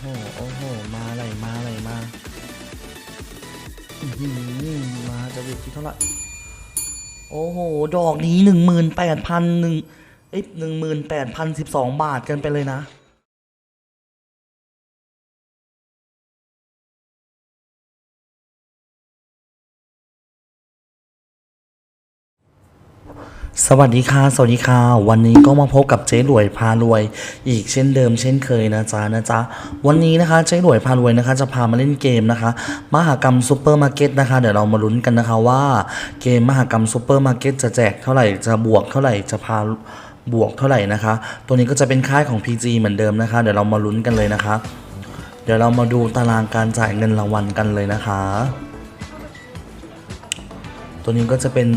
โห โอ้โห มาไหลมาไหลมาอืมมาจะอยู่ที่เท่าไหร่ โอ้โห ดอกนี้หนึ่งหมื่นแปดพันหนึ่งเอ้ยหนึ่งหมื่นแปดพันสิบสองบาทกันไปเลยนะ สวัสดีค่ะ สวัสดีค่ะ วันนี้ก็มาพบกับเจ๊หลวยพารวย อีกเช่นเดิมเช่นเคยนะจ๊ะนะจ๊ะ วันนี้นะคะเจ๊หลวยพารวยนะคะ จะพามาเล่นเกมนะคะ มหากรรมซูเปอร์มาร์เก็ตนะคะ เดี๋ยวเรามาลุ้นกันนะคะว่าเกมมหากรรมซูเปอร์มาร์เก็ตจะแจกเท่าไหร่ จะบวกเท่าไหร่ จะพาบวกเท่าไหร่นะคะ ตัวนี้ก็จะเป็นค่ายของ PG เหมือนเดิมนะคะ เดี๋ยวเรามาลุ้นกันเลยนะคะ เดี๋ยวเรามาดูตารางการจ่ายเงินรางวัลกันเลยนะคะ ตัวนี้ก็จะเป็น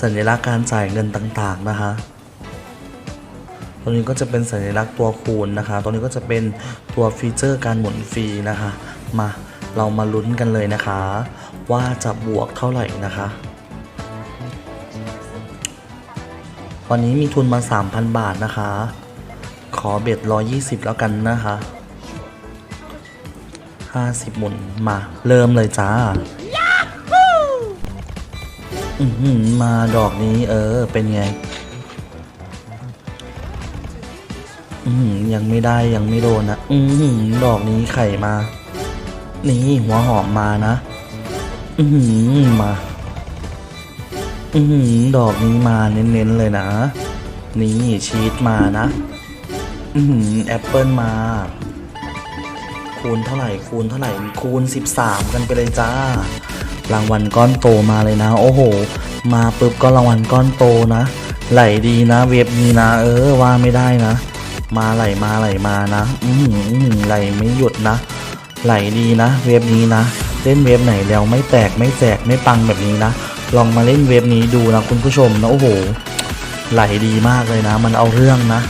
สัญลักษณ์การจ่ายเงินต่างๆนะคะตัวนี้ก็จะเป็นสัญลักษณ์ตัวคูณนะคะตัวนี้ก็จะเป็นตัวฟีเจอร์การหมุนฟรีนะคะ มาเรามาลุ้นกันเลยนะคะ ว่าจะบวกเท่าไหร่นะคะ วันนี้มีทุนมา 3,000 บาทนะคะ ขอเบ็ด120 แล้วกันนะคะ50หมุนมาเริ่มเลยจ้า มาดอกนี้ เออ เป็นไงอืยังไม่ได้ยังไม่โดนนะอืดอกนี้ไข่มา นี่หัวหอมมานะ อืมา อืดอกนี้มาเน้นๆเลยนะ นี่ชีสมานะ อืแอปเปิลมา คูณเท่าไหร่คูณเท่าไหร่คูณ13กันไปเลยจ้า รางวัลก้อนโตมาเลยนะ โอ้โห มาปุ๊บก็รางวัลก้อนโตนะ ไหลดีนะ เว็บนี้นะ เออว่าไม่ได้นะ มาไหลมาไหลมานะ อือหืออื้อหือไหลไม่หยุดนะ ไหลดีนะ เว็บนี้นะเล่นเว็บไหนแล้วไม่แตกไม่แจกไม่ปังแบบนี้นะ ลองมาเล่นเว็บนี้ดูนะคุณผู้ชมนะโอ้โห ไหลดีมากเลยนะ มันเอาเรื่องนะ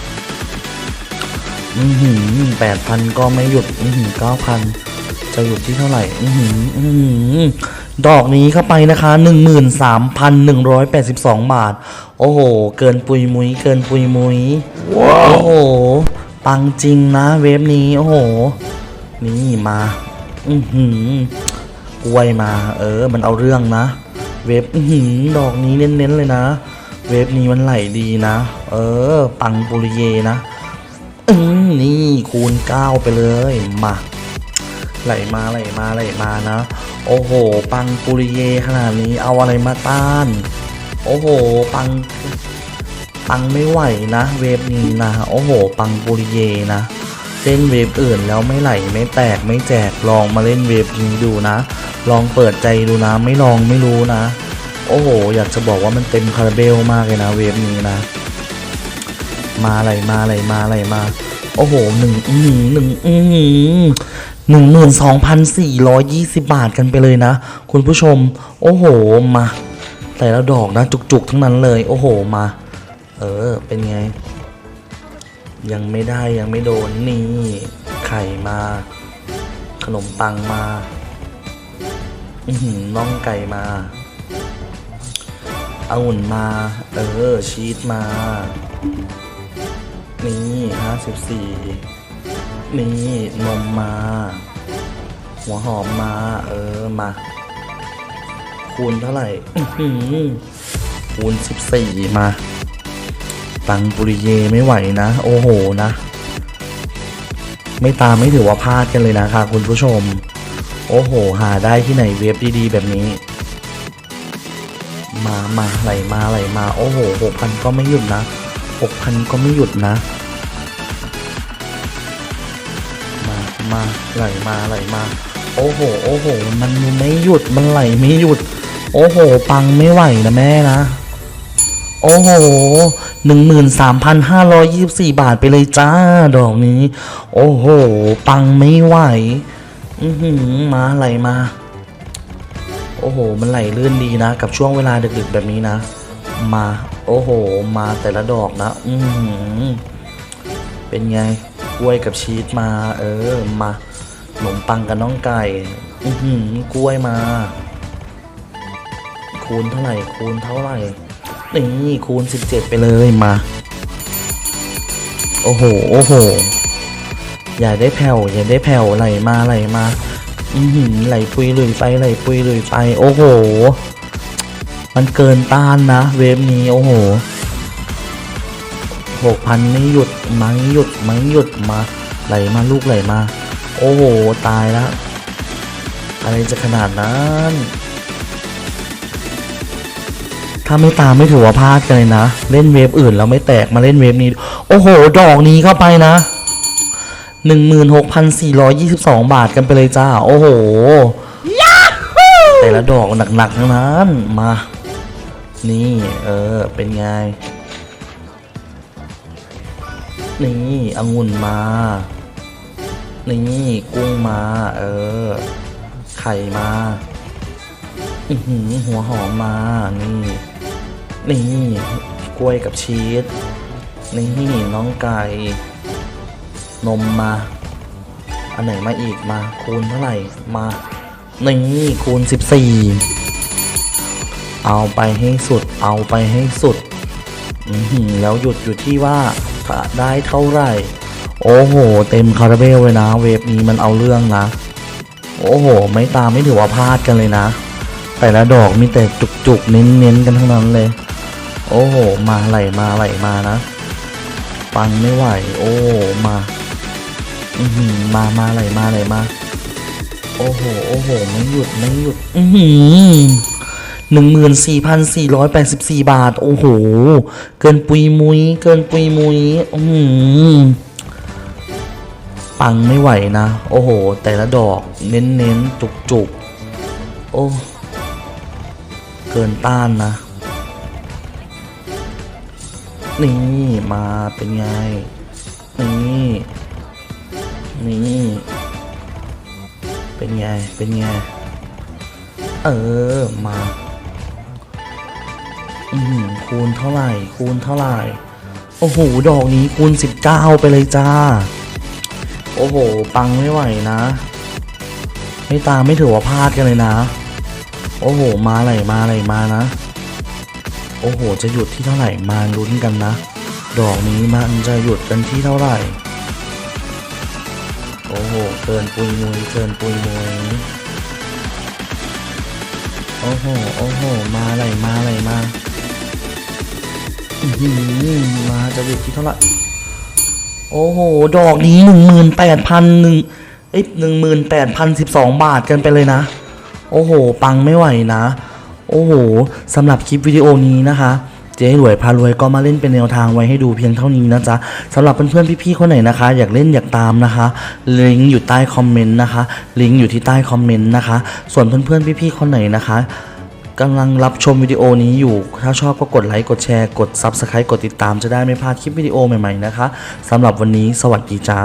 อือหือแปดพันก็ไม่หยุดอือหือเก้าพัน จะหยุดที่เท่าไหร่อือหืออือหือดอกนี้เข้าไปนะคะหนึ่งหมื่นสามพันหนึ่งร้อยแปดสิบสองบาท โอ้โห เกินปุยมุยเกินปุยมุยโอ้โห ปังจริงนะเว็บนี้ โอ้โห นี่มา อือหือกล้วยมา เออ มันเอาเรื่องนะ เว็บอือหือดอกนี้เน้นๆเลยนะ เว็บนี้มันไหลดีนะ เออ ปังปุริเยนะ อืมนี่คูณ 9 ไปเลย มา ไหลมาไหลมาไหลมานะ โอ้โห ปังปุริเยขนาดนี้เอาอะไรมาต้าน โอ้โห ปัง ปังไม่ไหวนะ เวฟนี้นะ โอ้โห ปังปุริเยนะ เล่นเวฟอื่นแล้วไม่ไหลไม่แตกไม่แจกลองมาเล่นเวฟนี้ดูนะ ลองเปิดใจดูนะ ไม่ลองไม่รู้นะ โอ้โห อยากจะบอกว่ามันเต็มคาราเบลมากเลยนะ เวฟนี้นะ มาอะไรมาอะไรมาอะไรมาโอ้โหหนึ่งอื้อหือหนึ่งหนึ่งหมื่ นสองพันสี่ร้อยยี่สิบบาทกันไปเลยนะ คุณผู้ชม โอ้โหมา แต่ละดอกนะ จุกๆ ทั้งนั้นเลย โอ้โหมา เออ เป็นไง ยังไม่ได้ยังไม่โดน นี่ ไข่มา ขนมปังมา อืน่องไก่มาองุ่นมา เออ ชีสมา นี่ห้าสิบสี่ นี่นมมา หัวหอมมา เออมา คูณเท่าไหร่อื้อหือคูณสิบสี่มาปังปุริเยไม่ไหวนะ โอ้โหนะ ไม่ตามไม่ถือว่าพลาดกันเลยนะคะคุณผู้ชม โอ้โห หาได้ที่ไหนเว็บดีๆ แบบนี้ มามาไหลมาไหลมา โอ้โหหกพันก็ไม่หยุดนะหกพันก็ไม่หยุดนะ มาไหลมาไหลมา โอ้โห โอ้โห มันไม่หยุดมันไหลไม่หยุด โอ้โห ปังไม่ไหวนะแม่นะ โอ้โหหนึ่งหมื่นสามพันห้าร้อยยี่สิบสี่บาทไปเลยจ้า ดอกนี้ โอ้โห ปังไม่ไหว อือหือมาไหลมา โอ้โห มันไหลลื่นดีนะ กับช่วงเวลาดึกๆแบบนี้นะ มา โอ้โห มาแต่ละดอกนะ อือหือเป็นไง กล้วยกับชีสมา เออมาขนมปังกับน้องไก่อือหือกล้วยมา คูณเท่าไหร่คูณเท่าไหร่นี่คูณ 17 ไปเลยมา โอ้โหโอ้โหอย่าได้แผ่วอย่าได้แผ่วไหลมาไหลมาอือหือไหลปุยลุยไฟไหลปุยลุยไฟโอ้โห มันเกินต้านนะ เวฟนี้โอ้โห หกพันไม่หยุดไม่หยุดไม่หยุดมาไหลมาลูกไหลมา โอ้โห ตายแล้ว อะไรจะขนาดนั้น ถ้าไม่ตามไม่ถือว่าพลาดกันเลยนะ เล่นเวฟอื่นแล้วไม่แตกมาเล่นเวฟนี้ โอ้โห ดอกนี้เข้าไปนะ 16,422 บาทกันไปเลยจ้า โอ้โห แต่ละดอกหนักๆทั้งนั้น มา นี่ เออ เป็นไง นี่องุ่นมา นี่กุ้งมา เออ ไข่มาอือหือหัวหอมมา นี่ นี่กล้วยกับชีส นี่น้องไก่ นมมา อันไหนมาอีกมา คูณเท่าไหร่มา นี่คูณ14เอาไปให้สุด เอาไปให้สุดอือหือแล้วหยุดอยู่ที่ว่า จะได้เท่าไหร่ โอ้โห เต็มคาราเบลเลยนะ เวฟนี้มันเอาเรื่องนะ โอ้โห ไม่ตามไม่ถือว่าพลาดกันเลยนะ แต่ละดอกมีแต่จุกๆ เน้นๆ กันทั้งนั้นเลย โอ้โห มาไหลมาไหลมานะ ปังไม่ไหว โอ้มาอือหือมามาไหลมาไหลมา โอ้โห โอ้โห ไม่หยุด ไม่หยุด อื อหือหนึ่งหมื่นสี่พันสี่ร้อยแปดสิบสี่บาท โอ้โห เกินปุยมุย เกินปุยมุย อือหือปังไม่ไหวนะ โอ้โห แต่ละดอกเน้นเน้นจุกจุกโอ้ เกินต้านนะ นี่มาเป็นไง นี่ นี่ เป็นไง เป็นไง เออ มา อือหือคูณเท่าไหร่ คูณเท่าไหร่ โอ้โห ดอกนี้คูณ 19 ไปเลยจ้า โอ้โห ปังไม่ไหวนะ ไม่ตามไม่ถือว่าพลาดกันเลยนะ โอ้โห มาไหลมาไหลมานะ โอ้โห จะหยุดที่เท่าไหร่ มาลุ้นกันนะ ดอกนี้มันจะหยุดกันที่เท่าไหร่ โอ้โห เกินปุยมุยเกินปุยมุยโอ้โห โอ้โห มาไหลมาไหลมาอื้อหือ มาจะหยุดที่เท่าไหร่โอ้โห ดอกนี้หนึ่งหมื่นแปดพันหนึ่งเอ้ยหนึ่งหมื่นแปดพันสิบสองบาทกันไปเลยนะ โอ้โห ปังไม่ไหวนะ โอ้โหสำหรับคลิปวิดีโอนี้นะคะเจ๊รวยพารวยก็มาเล่นเป็นแนวทางไว้ให้ดูเพียงเท่านี้นะจ๊ะสำหรับเพื่อนๆพี่ๆคนไหนนะคะ อยากเล่นอยากตามนะคะลิงก์อยู่ใต้คอมเมนต์นะคะลิงก์อยู่ที่ใต้คอมเมนต์นะคะ ส่วนเพื่อนๆพี่ๆคนไหนนะคะ กำลังรับชมวิดีโอนี้อยู่ ถ้าชอบก็กดไลค์ กดแชร์ กด Subscribe กดติดตามจะได้ไม่พลาดคลิปวิดีโอใหม่ๆนะคะสำหรับวันนี้สวัสดีจ้า